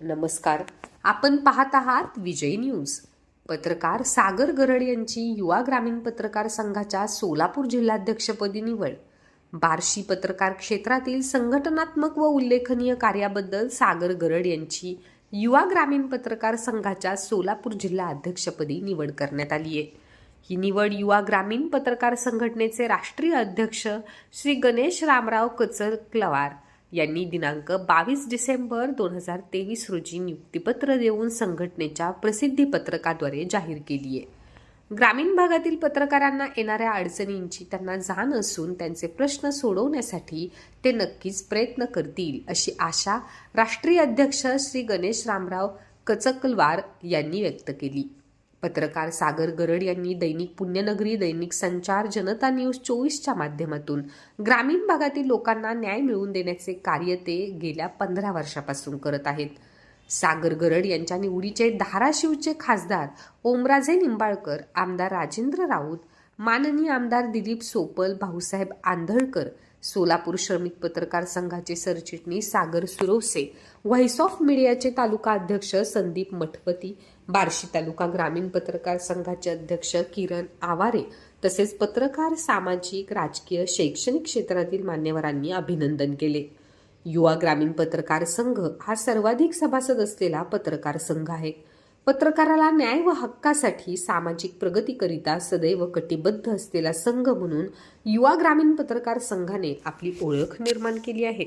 नमस्कार. आपण पाहत आहात विजय न्यूज. पत्रकार सागर गरड यांची युवा ग्रामीण पत्रकार संघाच्या सोलापूर जिल्हाध्यक्षपदी निवड. बार्शी पत्रकार क्षेत्रातील संघटनात्मक व उल्लेखनीय कार्याबद्दल सागर गरड यांची युवा ग्रामीण पत्रकार संघाच्या सोलापूर जिल्हा अध्यक्षपदी निवड करण्यात आली आहे. ही निवड युवा ग्रामीण पत्रकार संघटनेचे राष्ट्रीय अध्यक्ष श्री गणेश रामराव कचरक्लवार यांनी दिनांक बावीस डिसेंबर दोन हजार तेवीस रोजी नियुक्तीपत्र देऊन संघटनेच्या प्रसिद्धी पत्रकाद्वारे जाहीर केली आहे. ग्रामीण भागातील पत्रकारांना येणाऱ्या अडचणींची त्यांना जाण असून त्यांचे प्रश्न सोडवण्यासाठी ते नक्कीच प्रयत्न करतील अशी आशा राष्ट्रीय अध्यक्ष श्री गणेश रामराव कचकलवार यांनी व्यक्त केली. पत्रकार सागर गरड यांनी दैनिक पुण्यनगरी दैनिक संचार जनता न्यूज चोवीसच्या माध्यमातून ग्रामीण भागातील लोकांना न्याय मिळवून देण्याचे कार्य ते गेल्या पंधरा वर्षापासून करत आहेत. सागर गरड यांच्या निवडीचे धाराशिवचे खासदार ओमराजे निंबाळकर आमदार राजेंद्र राऊत माननीय आमदार दिलीप सोपल भाऊसाहेब आंधळकर सोलापूर श्रमिक पत्रकार संघाचे सरचिटणीस सागर सुरवसे व्हॉइस ऑफ मीडियाचे तालुका अध्यक्ष संदीप मठपती बार्शी तालुका ग्रामीण पत्रकार संघाचे अध्यक्ष किरण आवारे तसेच पत्रकार सामाजिक राजकीय शैक्षणिक क्षेत्रातील मान्यवरांनी अभिनंदन केले. युवा ग्रामीण पत्रकार संघ हा सर्वाधिक सभासद असलेला पत्रकार संघ आहे. पत्रकाराला न्याय व हक्कासाठी सामाजिक प्रगतीकरिता सदैव कटिबद्ध असलेला संघ म्हणून युवा ग्रामीण पत्रकार संघाने आपली ओळख निर्माण केली आहे.